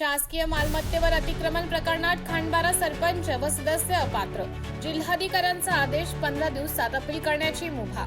शासकीय मालमत्तेवर अतिक्रमण प्रकरणात खांडबारा सरपंच व सदस्य अपात्र. जिल्हाधिकाऱ्यांचा आदेश पंधरा दिवसात अपील करण्याची मुभा.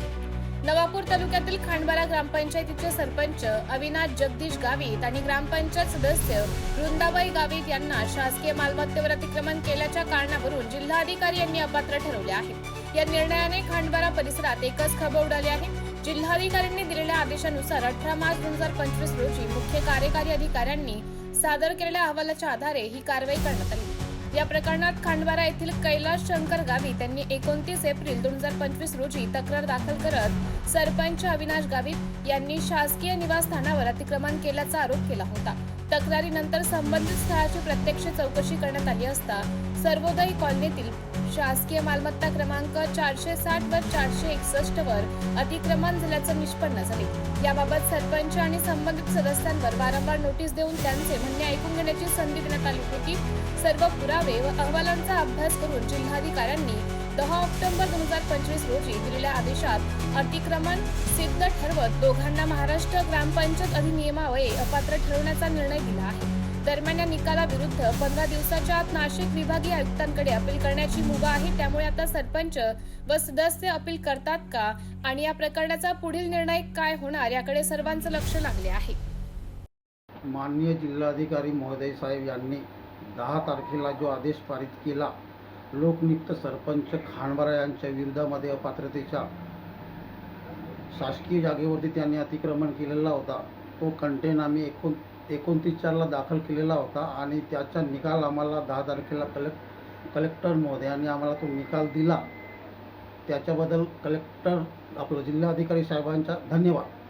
नवापूर तालुक्यातील खांडबारा ग्रामपंचायतीचे सरपंच अविनाश जगदीश गावित आणि ग्रामपंचायत सदस्य वृंदाबाई गावित यांना शासकीय मालमत्तेवर अतिक्रमण केल्याच्या कारणावरून जिल्हाधिकारी यांनी अपात्र ठरवले आहे. या निर्णयाने खांडबारा परिसरात एकच खळबळ उडाली आहे. जिल्हाधिकाऱ्यांनी दिलेल्या आदेशानुसार अठरा मार्च दोन हजार पंचवीस रोजी मुख्य कार्यकारी अधिकाऱ्यांनी सादर केलेल्या अहवालाच्या आधारे ही कारवाई करण्यात आली. या प्रकरणात खांडवारा येथील कैलास शंकर गावित यांनी एकोणतीस एप्रिल दोन हजार पंचवीस रोजी तक्रार दाखल करत सरपंच अविनाश गावित यांनी शासकीय निवासस्थानावर अतिक्रमण केल्याचा आरोप केला होता. तक्रारीनंतर संबंधित स्थळाची प्रत्यक्ष चौकशी करण्यात आली असता सर्वोदय कॉलनीतील शासकीय मालमत्ता क्रमांक चारशे साठ वर चारशे एकसष्ट वर अतिक्रमण झाल्याचं निष्पन्न झाले. याबाबत सरपंच आणि संबंधित सदस्यांवर वारंवार नोटीस देऊन त्यांचे म्हणणे ऐकून घेण्याची संधी देण्यात आली होती. सर्व पुरावे व अहवालांचा अभ्यास करून जिल्हाधिकाऱ्यांनी दहा ऑक्टोबर दोन हजार पंचवीस रोजी दिलेल्या आदेशात अतिक्रमण सिद्ध ठरवत दोघांना महाराष्ट्र ग्रामपंचायत अधिनियमावये अपात्र ठरवण्याचा निर्णय दिला आहे. दरम्यान या निकालाविरुद्ध पंधरा दिवसाच्या आत नाशिक विभागीय आयुक्तांकडे अपील करण्याची मुभा आहे. त्यामुळे आता सरपंच व सदस्य अपील करतात का? आणि या प्रकरणाचा पुढील निर्णय काय होणार? याकडे सर्वांचं लक्ष लागले आहे. माननीय जिल्हाधिकारी महोदय साहेब यांनी दहा तारखेला जो आदेश पारित केला लोकनियुक्त सरपंच खांडबारा यांच्या विरोधामध्ये अपात्रतेच्या शासकीय जागेवरती त्यांनी अतिक्रमण केलेला होता. तो कंटेन आम्ही एकूण एकोणतीस चारला दाखल केलेला होता आणि त्याचा निकाल आम्हाला दहा तारखेला कलेक्ट कलेक्टर महोदयांनी आम्हाला तो निकाल दिला. त्याच्याबद्दल कलेक्टर आपलं जिल्हाधिकारी साहेबांचा धन्यवाद.